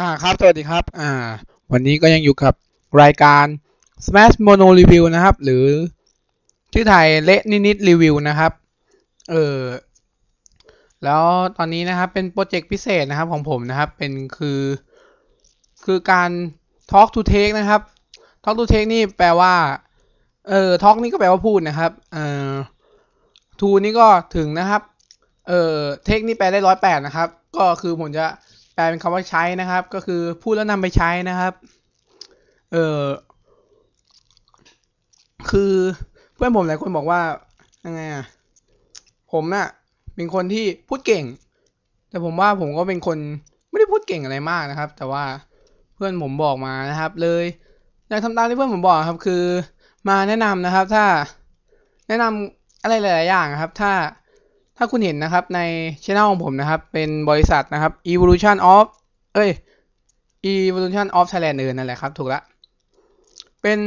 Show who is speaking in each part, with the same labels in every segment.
Speaker 1: อ่าครับ สวัสดีครับ อ่า วันนี้ก็ยังอยู่กับรายการ Smash Mono Review นะครับ หรือชื่อไทยเละนิดๆรีวิวนะครับ เออ แล้วตอนนี้นะครับเป็นโปรเจกต์พิเศษนะครับของผมนะครับ เป็นคือ คือการ Talk to Take นะครับ Talk to Take นี่แปลว่า เออ Talk นี่ก็แปลว่าพูดนะครับ เออ to นี่ก็ถึงนะครับ เออ Take นี่แปลได้ร้อยแปดนะครับ ก็คือผมจะ แปลเป็นคำว่าใช้นะครับ ก็คือพูดแล้วนำไปใช้นะครับ เออคือเพื่อนผมหลายคนบอกว่ายังไงอะผมน่ะเป็นคนที่พูดเก่ง แต่ผมว่าผมก็เป็นคนไม่ได้พูดเก่งอะไรมากนะครับ แต่ว่าเพื่อนผมบอกมานะครับ เลยอยากทำตามที่เพื่อนผมบอกครับ คือมาแนะนำนะครับ ถ้าแนะนำอะไรหลาย ๆ อย่างครับ ถ้า ถ้าคุณเห็นนะครับในช่องของผมนะครับ เป็นบริษัทนะครับ evolution of เอ้ย evolution of Thailand เออนั่นแหละครับ ถูกละเป็น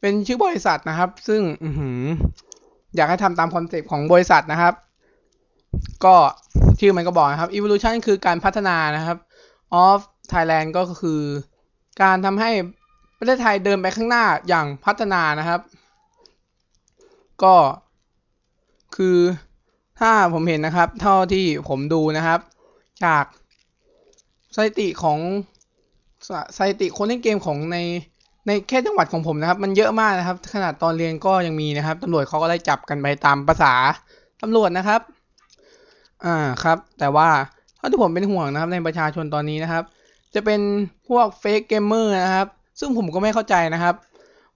Speaker 1: เป็นชื่อบริษัทนะครับ ซึ่งออยากให้ทำตามคอนเซปต์ของบริษัทนะครับ ก็ชื่อมันก็บอกนะครับ evolution คือการพัฒนานะครับ of Thailand ก็คือการทำให้ประเทศไทยเดินไปข้างหน้าอย่างพัฒนานะครับ ก็คือ ถ้าผมเห็นนะครับ เท่าที่ผมดูนะครับ จากสถิติของสถิติคนเล่นเกมของในในแค่จังหวัดของผมนะครับ มันเยอะมากนะครับ ขนาดตอนเรียนก็ยังมีนะครับตำรวจเขาก็ไล่จับกันไปตามภาษาตำรวจนะครับ อ่าครับ แต่ว่าเท่าที่ผมเป็นห่วงนะครับ ในประชาชนตอนนี้นะครับ จะเป็นพวกเฟกเกมเมอร์นะครับ ซึ่งผมก็ไม่เข้าใจนะครับ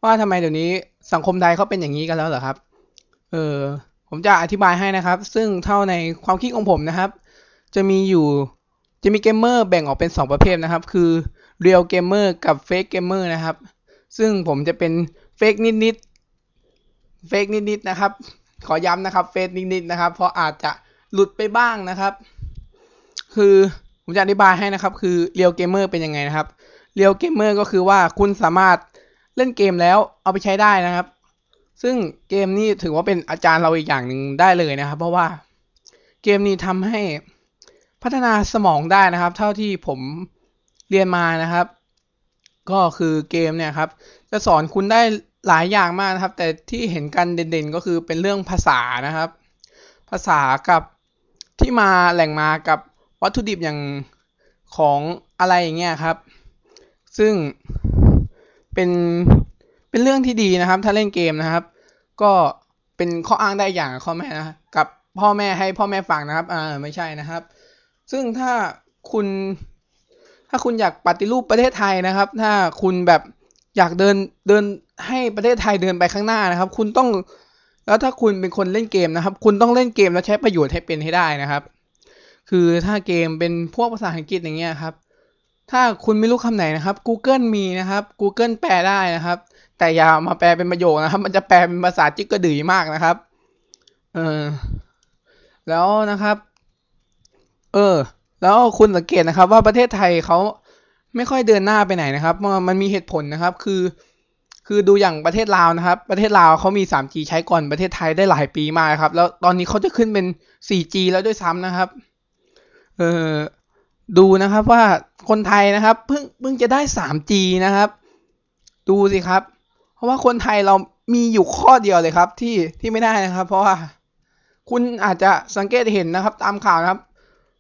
Speaker 1: ว่าทำไมเดี๋ยวนี้สังคมไทยเขาเป็นอย่างนี้กันแล้วเหรอครับ เออ ผมจะอธิบายให้นะครับ ซึ่งเท่าในความคิดของผมนะครับ จะมีอยู่จะมีเกมเมอร์แบ่งออกเป็น 2 ประเภทนะครับ คือเรียลเกมเมอร์กับเฟกเกมเมอร์นะครับ ซึ่งผมจะเป็นเฟกนิดๆเฟกนิดๆนะครับ ขอย้ำนะครับเฟกนิดๆนะครับ เพราะอาจจะหลุดไปบ้างนะครับ คือผมจะอธิบายให้นะครับ คือเรียลเกมเมอร์เป็นยังไงนะครับเรียลเกมเมอร์ก็คือว่าคุณสามารถเล่นเกมแล้วเอาไปใช้ได้นะครับ ซึ่งเกมนี้ถือว่าเป็นอาจารย์เราอีกอย่างหนึ่งได้เลยนะครับ เพราะว่าเกมนี้ทำให้พัฒนาสมองได้นะครับ เท่าที่ผมเรียนมานะครับ ก็คือเกมเนี่ยครับ จะสอนคุณได้หลายอย่างมากนะครับ แต่ที่เห็นกันเด่นๆ ก็คือเป็นเรื่องภาษานะครับ ภาษากับที่มาแหล่งมากับวัตถุดิบอย่างของอะไรอย่างเงี้ยครับ ซึ่งเป็น เป็นเรื่องที่ดีนะครับ ถ้าเล่นเกมนะครับ ก็เป็นข้ออ้างได้อย่างข้อแม่นะกับพ่อแม่ให้พ่อแม่ฟังนะครับอ่าไม่ใช่นะครับ ซึ่งถ้าคุณ ถ้าคุณอยากปฏิรูปประเทศไทยนะครับ ถ้าคุณแบบอยากเดินเดินให้ประเทศไทยเดินไปข้างหน้านะครับ คุณต้องแล้วถ้าคุณเป็นคนเล่นเกมนะครับ คุณต้องเล่นเกมแล้วใช้ประโยชน์ให้เป็นให้ได้นะครับ คือถ้าเกมเป็นพวกภาษาอังกฤษอย่างเงี้ยครับ ถ้าคุณไม่รู้คำไหนนะครับ Google มีนะครับ Google แปลได้นะครับ แต่อย่ามาแปลเป็นประโยคนะครับ มันจะแปลเป็นภาษาจิกกระดือมากนะครับ เออ แล้วนะครับ เออ แล้วคุณสังเกตนะครับ ว่าประเทศไทยเขาไม่ค่อยเดินหน้าไปไหนนะครับมันมีเหตุผลนะครับ คือ คือดูอย่างประเทศลาวนะครับ ประเทศลาวเขามี 3G ใช้ก่อนประเทศไทยได้หลายปีมากครับ แล้วตอนนี้เขาจะขึ้นเป็น 4G แล้วด้วยซ้ำนะครับ เออดูนะครับว่าคนไทยนะครับเพิ่งเพิ่งจะได้ 3G นะครับ ดูสิครับ เพราะว่าคนไทยเรามีอยู่ข้อเดียวเลยครับ ที่ที่ไม่ได้นะครับ เพราะว่า คุณอาจจะสังเกตเห็นนะครับ ตามข่าวนะครับ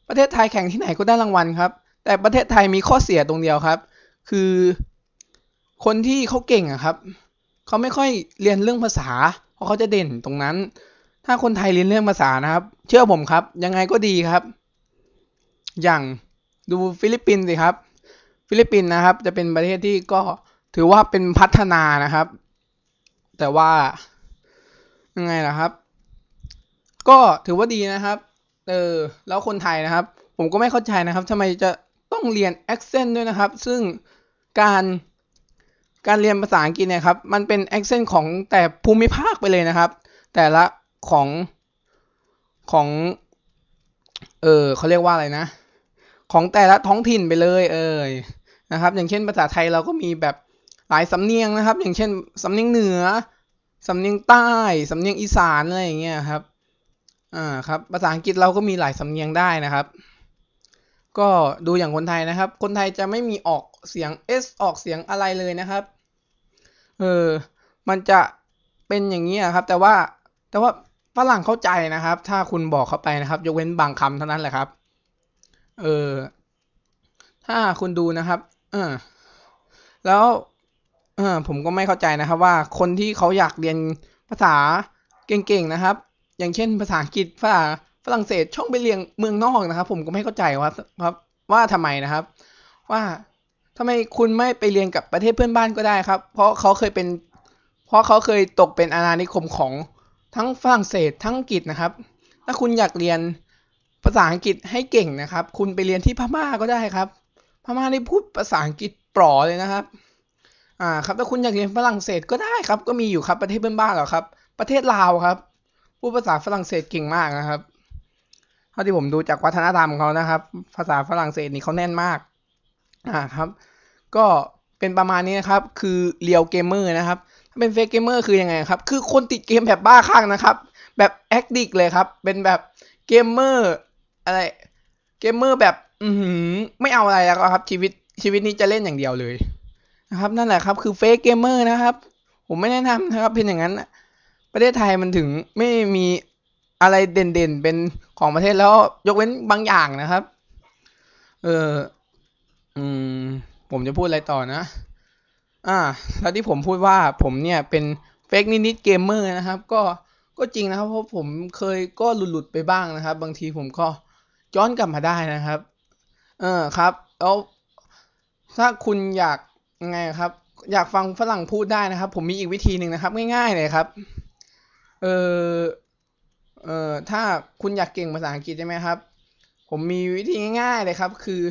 Speaker 1: ประเทศไทยแข่งที่ไหนก็ได้รางวัลครับ แต่ประเทศไทยมีข้อเสียตรงเดียวครับ คือ คนที่เขาเก่งอะครับเขาไม่ค่อยเรียนเรื่องภาษา เพราะเขาจะเด่นตรงนั้น ถ้าคนไทยเรียนเรื่องภาษานะครับ เชื่อผมครับ ยังไงก็ดีครับ อย่างดูฟิลิปปินส์สิครับ ฟิลิปปินส์นะครับ จะเป็นประเทศที่ก็ ถือว่าเป็นพัฒนานะครับ แต่ว่ายังไงล่ะครับ ก็ถือว่าดีนะครับ เออ แล้วคนไทยนะครับ ผมก็ไม่เข้าใจนะครับทำไมจะต้องเรียน accent ด้วยนะครับ ซึ่งการการเรียนภาษาอังกฤษเนี่ยครับ มันเป็น accent ของแต่ภูมิภาคไปเลยนะครับ แต่ละของของ เออเขาเรียกว่าอะไรนะ ของแต่ละท้องถิ่นไปเลย เออนะครับ อย่างเช่นภาษาไทยเราก็มีแบบ หลายสำเนียงนะครับ อย่างเช่นสำเนียงเหนือ สำเนียงใต้ สำเนียงอีสานอะไรอย่างเงี้ยครับ อ่าครับ ภาษาอังกฤษเราก็มีหลายสำเนียงได้นะครับ ก็ดูอย่างคนไทยนะครับ คนไทยจะไม่มีออกเสียง s ออกเสียงอะไรเลยนะครับ เออ มันจะเป็นอย่างนี้ครับ แต่ว่า แต่ว่าฝรั่งเข้าใจนะครับ ถ้าคุณบอกเข้าไปนะครับ ยกเว้นบางคำเท่านั้นแหละครับ เออ ถ้าคุณดูนะครับ เออแล้ว เออผมก็ไม่เข้าใจนะครับว่าคนที่เขาอยากเรียนภาษาเก่งๆนะครับ อย่างเช่นภาษาอังกฤษภาษาฝรั่งเศสช่องไปเรียนเมืองนอกนะครับ ผมก็ไม่เข้าใจว่าครับว่าทำไมนะครับ ว่าทำไมคุณไม่ไปเรียนกับประเทศเพื่อนบ้านก็ได้ครับ เพราะเขาเคยเป็น เพราะเขาเคยตกเป็นอาณานิคมของทั้งฝรั่งเศสทั้งอังกฤษนะครับ ถ้าคุณอยากเรียนภาษาอังกฤษให้เก่งนะครับ คุณไปเรียนที่พม่าก็ได้ครับ พม่านี่พูดภาษาอังกฤษปลอเลยนะครับ อ่าครับถ้าคุณอยากเรียนฝรั่งเศสก็ได้ครับ ก็มีอยู่ครับประเทศเพื่อนบ้านหรอครับ ประเทศลาวครับพูดภาษาฝรั่งเศสเก่งมากนะครับเท่าที่ผมดูจากวัฒนธรรมเขานะครับ ภาษาฝรั่งเศสนี่เขาแน่นมากอ่าครับ ก็เป็นประมาณนี้นะครับ คือเรียวเกมเมอร์นะครับถ้าเป็นเฟกเกมเมอร์คือยังไงครับ คือคนติดเกมแบบบ้าคลั่งนะครับ แบบแอคดิกเลยครับ เป็นแบบเกมเมอร์อะไรเกมเมอร์แบบ อืไม่เอาอะไรแล้วครับ ชีวิตชีวิตนี้จะเล่นอย่างเดียวเลย นะครับ นั่นแหละครับคือเฟกเกมเมอร์นะครับ ผมไม่แนะนำนะครับเป็นอย่างนั้นประเทศไทยมันถึงไม่มีอะไรเด่นๆเป็นของประเทศแล้วยกเว้นบางอย่างนะครับ เอออืม ผมจะพูดอะไรต่อนะ อ่า แล้วที่ผมพูดว่าผมเนี่ยเป็นเฟกนิดๆเกมเมอร์นะครับ ก็ก็จริงนะครับเพราะผมเคยก็หลุดๆไปบ้างนะครับ บางทีผมก็ย้อนกลับมาได้นะครับ เออครับ แล้วถ้าคุณอยาก ยังไงครับ อยากฟังฝรั่งพูดได้นะครับ ผมมีอีกวิธีหนึ่งนะครับ ง่ายๆเลยครับ เออเอ่อถ้าคุณอยากเก่งภาษาอังกฤษใช่ไหมครับ ผมมีวิธีง่ายๆเลยครับ คือ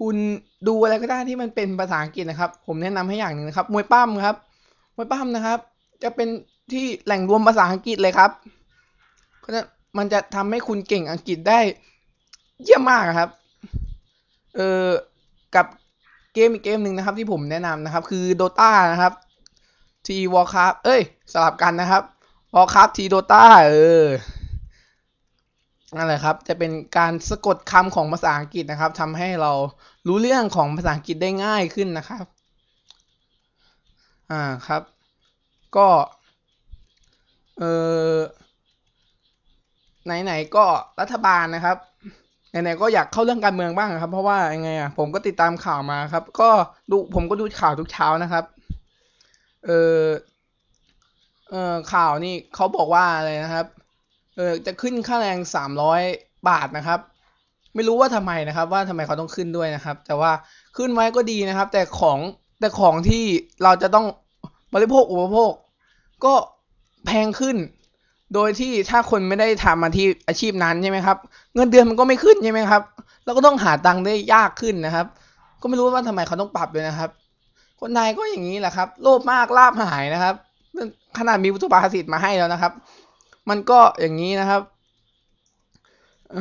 Speaker 1: คุณดูอะไรก็ได้ที่มันเป็นภาษาอังกฤษนะครับ ผมแนะนำให้อย่างหนึ่งนะครับ มวยปั้มครับ มวยปั้มนะครับ จะเป็นที่แหล่งรวมภาษาอังกฤษเลยครับก็จะมันจะทำให้คุณเก่งอังกฤษได้เยี่ยมมากครับ เออกับ กมอีกเกมหนึ่งนะครับ ที่ผมแนะนำนะครับ คือ Dota นะครับทีวอลคราฟเอ้ย สลับกันนะครับวอลคราฟทีโดตาเออนั่นแหละครับ จะเป็นการสะกดคำของภาษาอังกฤษนะครับทำให้เรารู้เรื่องของภาษาอังกฤษได้ง่ายขึ้นนะครับ อ่าครับ ก็ เออไหนๆก็รัฐบาลนะครับ ไหนๆก็อยากเข้าเรื่องการเมืองบ้างครับ เพราะว่ายังไงอะผมก็ติดตามข่าวมาครับ ก็ดูผมก็ดูข่าวทุกเช้านะครับ เออเออข่าวนี่เขาบอกว่าอะไรนะครับ เออจะขึ้นค่าแรงสามร้อยบาทนะครับ ไม่รู้ว่าทำไมนะครับ ว่าทำไมเขาต้องขึ้นด้วยนะครับ แต่ว่าขึ้นไว้ก็ดีนะครับ แต่ของแต่ของที่เราจะต้องบริโภคอุปโภค ก็แพงขึ้น โดยที่ถ้าคนไม่ได้ทำมาที่อาชีพนั้นใช่ไหมครับ เงินเดือนมันก็ไม่ขึ้นใช่ไหมครับเราก็ต้องหาตังค์ได้ยากขึ้นนะครับ ก็ไม่รู้ว่าทำไมเขาต้องปรับเลยนะครับ คนไทยก็อย่างนี้แหละครับ โลภมากลาบหายนะครับ ขนาดมีวุฒิภาษิตมาให้แล้วนะครับ มันก็อย่างนี้นะครับอ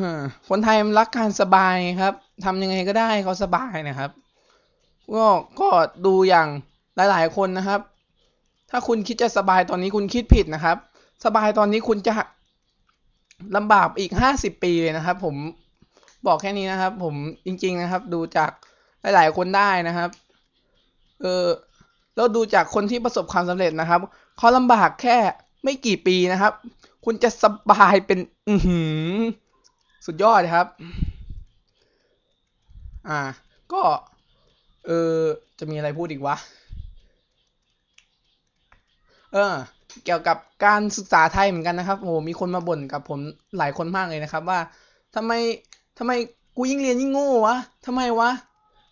Speaker 1: คนไทยมันรักการสบายครับทำยังไงก็ได้เขาสบายนะครับ ก็ก็ดูอย่างหลาย ๆ คนนะครับ ถ้าคุณคิดจะสบายตอนนี้คุณคิดผิดนะครับ สบายตอนนี้คุณจะลำบากอีกห้าสิบปีเลยนะครับ ผมบอกแค่นี้นะครับ ผมจริง ๆนะครับ ดูจากหลายๆคนได้นะครับ เออแล้วดูจากคนที่ประสบความสำเร็จนะครับเขาลำบากแค่ไม่กี่ปีนะครับ คุณจะสบายเป็นอือหือสุดยอดครับ อ่า ก็ เออจะมีอะไรพูดอีกวะ เออ เกี่ยวกับการศึกษาไทยเหมือนกันนะครับ โอ้มีคนมาบ่นกับผมหลายคนมากเลยนะครับ ว่าทำไมทำไมกูยิ่งเรียนยิ่งโง่วะทำไมวะ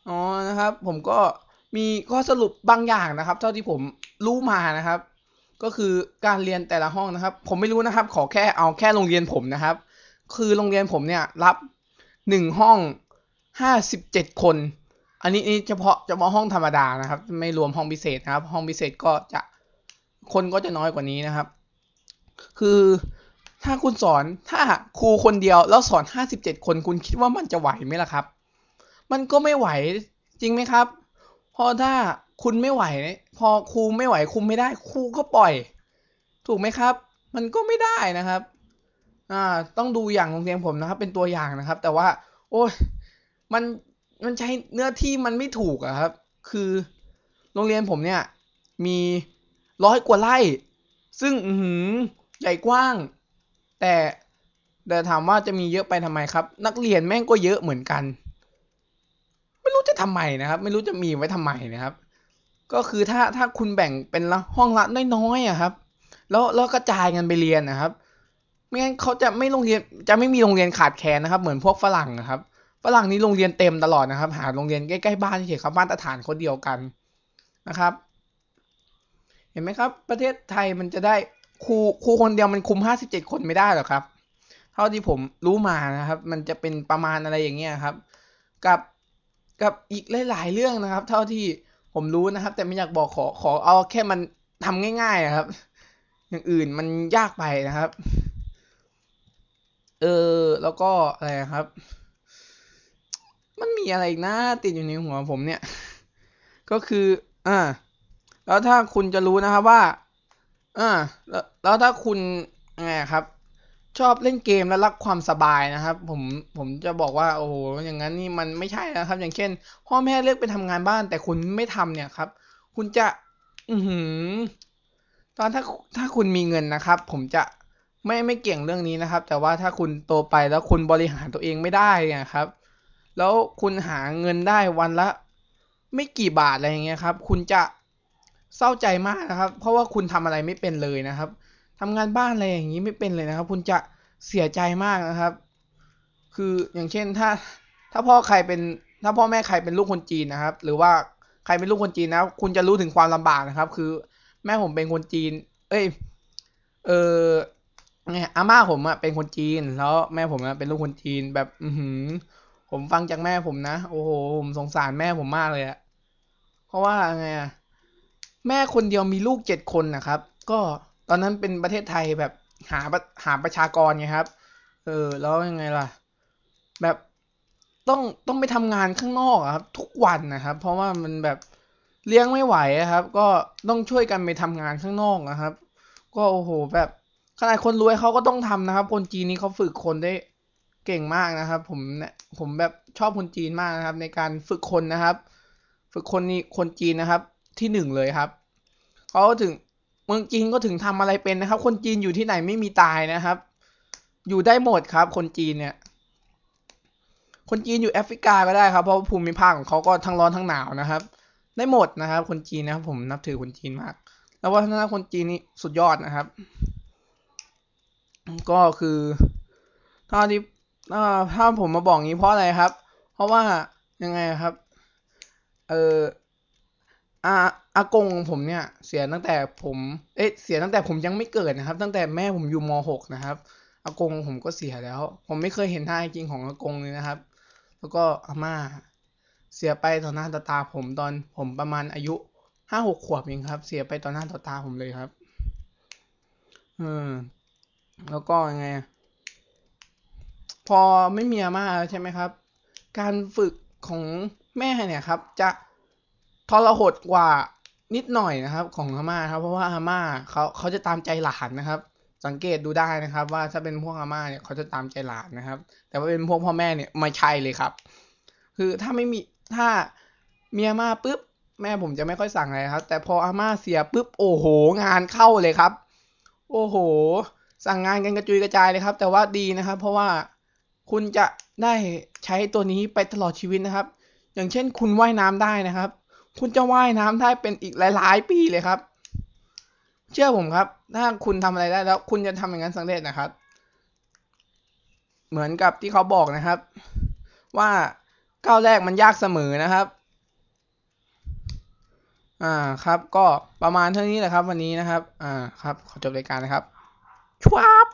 Speaker 1: อ๋อ นะครับ ผมก็มีข้อสรุปบางอย่างนะครับ เท่าที่ผมรู้มานะครับ ก็คือการเรียนแต่ละห้องนะครับ ผมไม่รู้นะครับ ขอแค่เอาแค่โรงเรียนผมนะครับ คือโรงเรียนผมเนี่ยรับหนึ่งห้องห้าสิบเจ็ดคน อันนี้นี่เฉพาะเฉพาะห้องธรรมดานะครับ ไม่รวมห้องพิเศษนะครับ ห้องพิเศษก็จะ คนก็จะน้อยกว่านี้นะครับ คือถ้าคุณสอนถ้าครูคนเดียวแล้วสอนห้าสิบเจ็ดคนคุณคิดว่ามันจะไหวไหมล่ะครับ มันก็ไม่ไหวจริงไหมครับพอถ้าคุณไม่ไหว พอครูไม่ไหวคุมไม่ได้ครูก็ปล่อย ถูกไหมครับ มันก็ไม่ได้นะครับอ่าต้องดูอย่างโรงเรียนผมนะครับ เป็นตัวอย่างนะครับ แต่ว่า โอ้ยมันมันใช้เนื้อที่มันไม่ถูกอะครับ คือโรงเรียนผมเนี่ยมี ร้อยกว่าไร่ ซึ่งอืใหญ่กว้าง แต่แต่ถามว่าจะมีเยอะไปทำไมครับ นักเรียนแม่งก็เยอะเหมือนกัน ไม่รู้จะทำไมนะครับ ไม่รู้จะมีไว้ทำไมนะครับ ก็คือถ้าถ้าคุณแบ่งเป็นละห้องละน้อยๆอะครับ แล้วแล้วกระจายกันไปเรียนนะครับไม่งั้นเขาจะไม่โรงเรียนจะไม่มีโรงเรียนขาดแคลนนะครับ เหมือนพวกฝรั่งนะครับฝรั่งนี่โรงเรียนเต็มตลอดนะครับ หาโรงเรียนใกล้ๆบ้านเฉยครับมาตรฐานคนเดียวกันนะครับ เห็นไหมครับ ประเทศไทยมันจะได้ครูครูคนเดียวมันคุมห้าสิบเจ็ดคนไม่ได้หรอครับ เท่าที่ผมรู้มานะครับ มันจะเป็นประมาณอะไรอย่างเงี้ยครับ กับกับอีกหลายๆเรื่องนะครับ เท่าที่ผมรู้นะครับ แต่ไม่อยากบอกขอขอเอาแค่มันทำง่ายๆครับ อย่างอื่นมันยากไปนะครับ เออแล้วก็อะไรครับ มันมีอะไรอีกนะติดอยู่ในหัวผมเนี่ย ก็คือ อ่า แล้วถ้าคุณจะรู้นะครับว่าอ่าแล้วแล้วถ้าคุณไงครับ ชอบเล่นเกมและรักความสบายนะครับ ผมผมจะบอกว่าโอ้โหอย่างนั้นนี่มันไม่ใช่นะครับ อย่างเช่นพ่อแม่เลือกไปทำงานบ้าน แต่คุณไม่ทำเนี่ยครับ คุณจะอือหือตอนถ้าถ้าคุณมีเงินนะครับ ผมจะไม่ไม่เก่งเรื่องนี้นะครับ แต่ว่าถ้าคุณโตไปแล้วคุณบริหารตัวเองไม่ได้นี่ยครับ แล้วคุณหาเงินได้วันละ ไม่กี่บาทอะไรอย่างเงี้ยครับ คุณจะ เศร้าใจมากนะครับ เพราะว่าคุณทำอะไรไม่เป็นเลยนะครับทำงานบ้านอะไรอย่างนี้ไม่เป็นเลยนะครับ คุณจะเสียใจมากนะครับ คืออย่างเช่นถ้าถ้าพ่อใครเป็นถ้าพ่อแม่ใครเป็นลูกคนจีนนะครับ หรือว่าใครเป็นลูกคนจีนนะคุณจะรู้ถึงความลำบากนะครับ คือแม่ผมเป็นคนจีน เอ้ย เออไงอาม่าผมอะเป็นคนจีน แล้วแม่ผมอะเป็นลูกคนจีนแบบ อือหือผมฟังจากแม่ผมนะ โอ้โห ผมสงสารแม่ผมมากเลยอะเพราะว่าไงอะ แม่คนเดียวมีลูกเจ็ดคนนะครับ ก็ตอนนั้นเป็นประเทศไทยแบบหาหาประชากรไงครับ เออ แล้วยังไงล่ะ แบบต้องต้องไปทำงานข้างนอกครับ ทุกวันนะครับ เพราะว่ามันแบบเลี้ยงไม่ไหวครับ ก็ต้องช่วยกันไปทำงานข้างนอกนะครับ ก็โอ้โห แบบขนาดคนรวยเขาก็ต้องทำนะครับ คนจีนนี่เขาฝึกคนได้เก่งมากนะครับ ผมเนี่ยผมแบบชอบคนจีนมากนะครับ ในการฝึกคนนะครับ ฝึกคนนี้คนจีนนะครับ ที่หนึ่งเลยครับเขาถึงเมืองจีนก็ถึงทำอะไรเป็นนะครับ คนจีนอยู่ที่ไหนไม่มีตายนะครับ อยู่ได้หมดครับ คนจีนเนี่ย คนจีนอยู่แอฟริกาก็ได้ครับ เพราะภูมิภาคของเขาก็ทั้งร้อนทั้งหนาวนะครับ ได้หมดนะครับ คนจีนนะครับ ผมนับถือคนจีนมาก แล้ววัฒนธรรมคนจีนนี่สุดยอดนะครับ ก็คือถ้าที่ถ้าผมมาบอกงี้เพราะอะไรครับ เพราะว่ายังไงครับ เออ อาอากงผมเนี่ยเสียตั้งแต่ผมเอ๊ะเสียตั้งแต่ผมยังไม่เกิดนะครับ ตั้งแต่แม่ผมอยู่ม .6 นะครับอากงผมก็เสียแล้ว ผมไม่เคยเห็นหน้าจริงของอากงเลยนะครับ แล้วก็อาม่า เสียไปต่อหน้าต่อตาผมตอนผมประมาณอายุห้าหกขวบเองครับ เสียไปต่อหน้าต่อตาผมเลยครับเออแล้วก็ยังไง พอไม่มีอาม่าใช่ไหมครับ การฝึกของแม่เนี่ยครับ จะ ทรหดกว่านิดหน่อยนะครับ ของอาม่าครับ เพราะว่าอาม่าเขาเขาจะตามใจหลานนะครับ สังเกตดูได้นะครับ ว่าถ้าเป็นพวกอาม่าเนี่ยเขาจะตามใจหลานนะครับ แต่ว่าเป็นพวกพ่อแม่เนี่ยไม่ใช่เลยครับ คือถ้าไม่มีถ้าเมีอาม่าปุ๊บแม่ผมจะไม่ค่อยสั่งอะไรครับ แต่พออาม่าเสียปุ๊บโอ้โห งานเข้าเลยครับ โอ้โห สั่งงานกันกระจุยกระจายเลยครับ แต่ว่าดีนะครับ เพราะว่าคุณจะได้ใช้ตัวนี้ไปตลอดชีวิตนะครับ อย่างเช่นคุณว่ายน้ำได้นะครับ คุณจะว่ายน้ำได้เป็นอีกหลาย ๆ ปีเลยครับ เชื่อผมครับ ถ้าคุณทำอะไรได้แล้ว คุณจะทำอย่างนั้นสำเร็จนะครับ เหมือนกับที่เขาบอกนะครับ ว่าก้าวแรกมันยากเสมอนะครับ อ่าครับ ก็ประมาณเท่านี้แหละครับ วันนี้นะครับ อ่าครับ ขอจบรายการนะครับชวบ